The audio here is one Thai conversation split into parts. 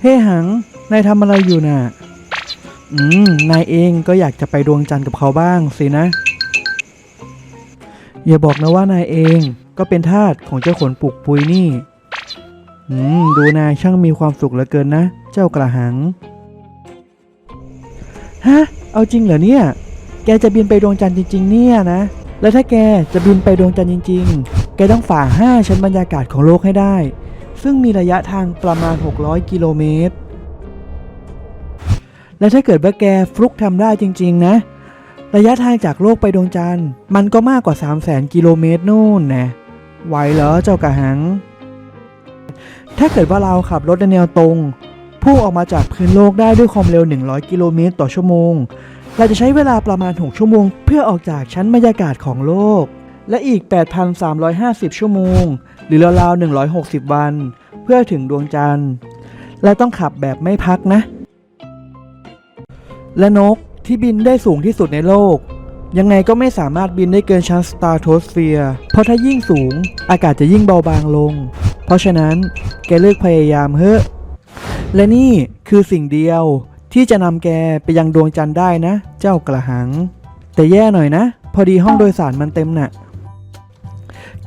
เฮ้หัง นายทำอะไรอยู่น่ะ อืม นายเองก็อยากจะไปดวงจันทร์กับเขาบ้างสินะ อย่าบอกนะว่านายเองก็เป็นทาสของเจ้าขนปุกปุยนี่ อืม ดูนายช่างมีความสุขเหลือเกินนะ เจ้ากระหัง ฮะ เอาจริงเหรอเนี่ย แกจะบินไปดวงจันทร์จริง ๆ เนี่ยนะ แล้วถ้าแกจะบินไปดวงจันทร์จริง ๆ แกต้องฝ่าห้าชั้นบรรยากาศของโลกให้ได้ ซึ่งมีระยะทางประมาณ 600 กิโลเมตร และถ้าเกิดว่าแกฟลุกทำได้จริง ๆ นะ ระยะทางจากโลกไปดวงจันทร์ มันก็มากกว่า 3 0 0 0 0 0 กิโลเมตรนู่นนะไหวเหรอเจ้ากระหัง ถ้าเกิดว่าเราขับรถในแนวตรงพุ่งออกมาจากพื้นโลกได้ด้วยความเร็ว 100 กิโลเมตรต่อชั่วโมง เราจะใช้เวลาประมาณ 6 ชั่วโมง เพื่อออกจากชั้นบรรยากาศของโลก และอีก 8,350 ชั่วโมง หรือราวๆ160 วัน เพื่อถึงดวงจันทร์ และต้องขับแบบไม่พักนะ และนกที่บินได้สูงที่สุดในโลก ยังไงก็ไม่สามารถบินได้เกินชั้นสตาร์โทสเฟียร์เพราะถ้ายิ่งสูงอากาศจะยิ่งเบาบางลง เพราะฉะนั้นแกเลิกพยายามเฮ้อะและนี่คือสิ่งเดียวที่จะนำแกไปยังดวงจันทร์ได้นะ เจ้ากระหัง แต่แย่หน่อยนะ พอดีห้องโดยสารมันเต็มน่ะ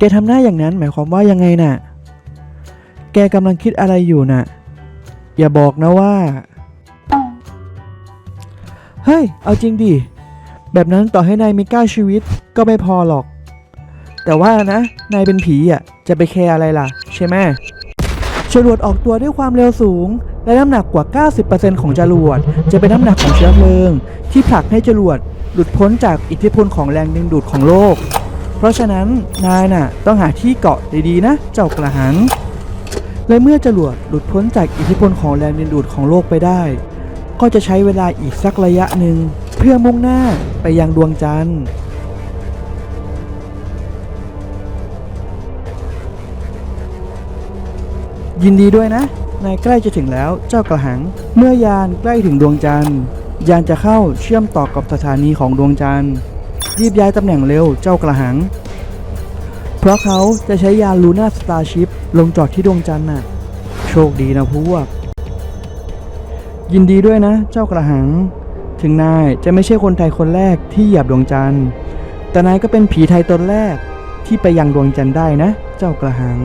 แกทำหน้าอย่างนั้นหมายความว่ายังไงน่ะ แกกำลังคิดอะไรอยู่น่ะ อย่าบอกนะว่า เฮ้ย เอาจริงดิ แบบนั้นต่อให้นายมีก้าชีวิตก็ไม่พอหรอก แต่ว่านะ นายเป็นผีอะ จะไปแคร์อะไรล่ะ ใช่ไหมจรวดออกตัวด้วยความเร็วสูง และน้ำหนักกว่า 90%ของจรวด จะเป็นน้ำหนักของเชื้อเพลิง ที่ผลักให้จรวดหลุดพ้นจากอิทธิพลของแรงดึงดูดของโลก เพราะฉะนั้นนายน่ะต้องหาที่เกาะดีๆนะ เจ้ากระหัง และเมื่อจรวดหลุดพ้นจากอิทธิพลของแรงดึงดูดของโลกไปได้ ก็จะใช้เวลาอีกสักระยะหนึ่ง เพื่อมุ่งหน้าไปยังดวงจันทร์ยินดีด้วยนะ นายใกล้จะถึงแล้วเจ้ากระหัง เมื่อยานใกล้ถึงดวงจันทร์ ยานจะเข้าเชื่อมต่อกับสถานีของดวงจันทร์ รีบย้ายตำแหน่งเร็วเจ้ากระหัง เพราะเขาจะใช้ยานลูน่าสตาร์ชิพลงจอดที่ดวงจันทร์น่ะ โชคดีนะพวก ยินดีด้วยนะ เจ้ากระหัง ถึงนายจะไม่ใช่คนไทยคนแรกที่เหยียบดวงจันทร์ แต่นายก็เป็นผีไทยตนแรกที่ไปยังดวงจันทร์ได้นะ เจ้ากระหัง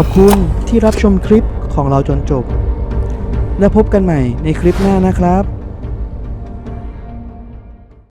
อบคุณที่รับชมคลิปของเราจนจบ และพบกันใหม่ในคลิปหน้านะครับ